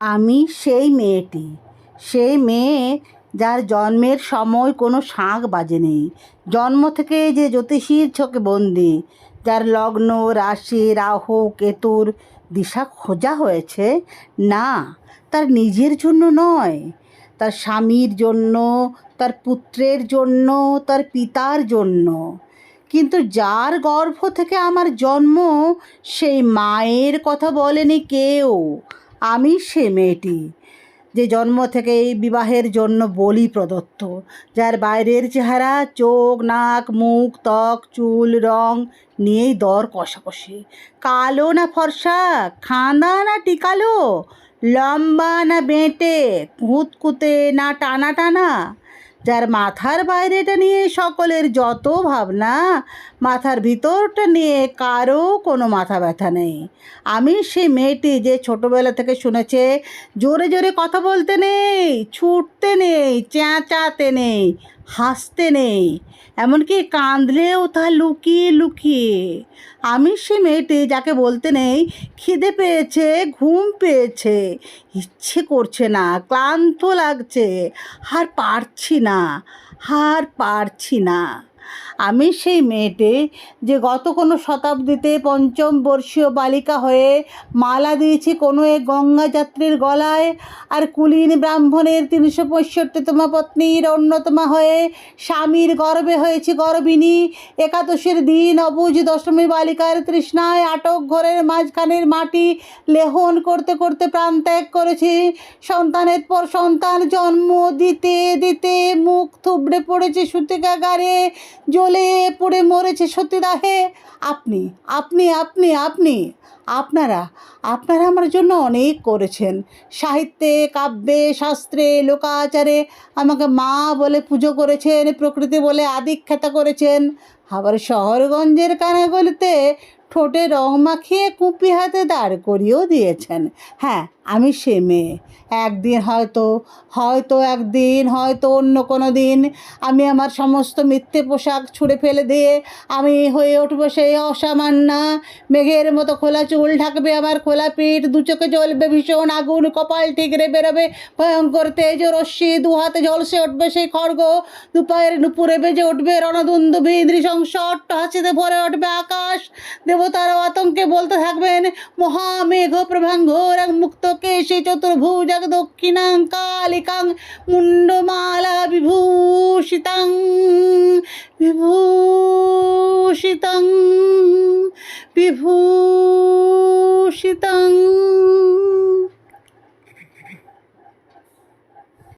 আমি সেই মেয়েটি। সেই মেয়ে যার জন্মের সময় কোনো শাঁখ বাজেনি জন্ম থেকে যে জ্যোতিষীর চোখে বন্দি, যার লগ্ন, রাশি, রাহু, কেতুর দিশা খোঁজা হয়েছে, না, তার নিজের জন্য নয়। তার স্বামীর জন্য, তার পুত্রের জন্য, তার পিতার জন্য। কিন্তু যার গর্ভ থেকে আমার জন্ম, সেই মায়ের কথা বলেনি কেউ। আমি সে মেয়েটি, যে জন্ম থেকে এই বিবাহের জন্য বলি প্রদত্ত, যার বাইরের চেহারা চোখ, নাক, মুখ, ত্বক, চুল, রং নিয়েই দর কষাকষি। কালো না ফর্সা, খাঁদা না টিকালো, লম্বা না বেঁটে, কুঁতকুতে না টানা টানা যার মাথার বাইরেটা নিয়ে সকলের যত ভাবনা, মাথার ভিতরটা নিয়ে কারও কোনো মাথা ব্যথা নেই। আমি সেই মেয়েটি যে ছোটোবেলা থেকে শুনেছে, জোরে জোরে কথা বলতে নেই, ছুটতে নেই, চেঁচাতে নেই, হাসতে নেই, এমনকি কাঁদলেও তা লুকিয়ে লুকিয়ে। আমি সে মেয়েটি যাকে বলতে নেই, খিদে পেয়েছে, ঘুম পেয়েছে, ইচ্ছে করছে না, ক্লান্ত লাগছে, আর পারছি না। আর পারছি না। আমি সেই মেয়েটি যে গত কোনো শতাব্দীতে পঞ্চম বর্ষীয় বালিকা হয়ে মালা দিয়েছি কোনো এক গঙ্গা যাত্রীর গলায়, আর কুলীন ব্রাহ্মণের তিনশো পঁয়ষট্টিতম পত্নীর অন্যতমা হয়ে স্বামীর গর্বে হয়েছি গর্বিণী একাদশীর দিন অবুজ দশমী বালিকার তৃষ্ণায় আটক ঘরের মাঝখানের মাটি লেহন করতে করতে প্রাণ ত্যাগ করেছি। সন্তানের পর সন্তান জন্ম দিতে দিতে মুখ থুবড়ে পড়েছে সুতিকাগারে জ্বলে পড়ে মরেছে সতীদাহে আপনি আপনি আপনি আপনি, আপনারা আপনারা আমার জন্য অনেক করেছেন। সাহিত্যে, কাব্যে, শাস্ত্রে, লোকাচারে আমাকে মা বলে পুজো করেছেন, প্রকৃতি বলে আদিখ্যাতা করেছেন। আবার শহরগঞ্জের কানাগলিতে ঠোঁটে রং মাখিয়ে কুপি হাতে দাঁড় করিয়েও দিয়েছেন। হ্যাঁ আমি সে মেয়ে। একদিন হয়তো হয়তো একদিন, হয়তো অন্য কোনো দিন আমি আমার সমস্ত মিথ্যে পোশাক ছুঁড়ে ফেলে দিয়ে আমি হয়ে উঠবো সেই অসামান্যা মেঘের মতো খোলা চুল ঢাকবে, আমার খোলা পিঠ, দু চোখে জ্বলবে ভীষণ আগুন, কপাল ঠিকরে বেরোবে, ভয়ঙ্কর তেজ রশ্মি, দু হাতে ঝলসে উঠবে সেই খড়গ, দু পায়ের নুপুরে বেজে উঠবে রণদুন্দুভি নৃশংস হাসিতে ভরে উঠবে আকাশ, দেবতারা আতঙ্কে বলতে থাকবেন মহামেঘ প্রভাঙ্গর এক মুক্ত কেশী চতুর্ভুজ দক্ষিণাং কালিকাং মুন্ডমালা বিভূষিতাং বিভূষিতাং বিভূষিতাং।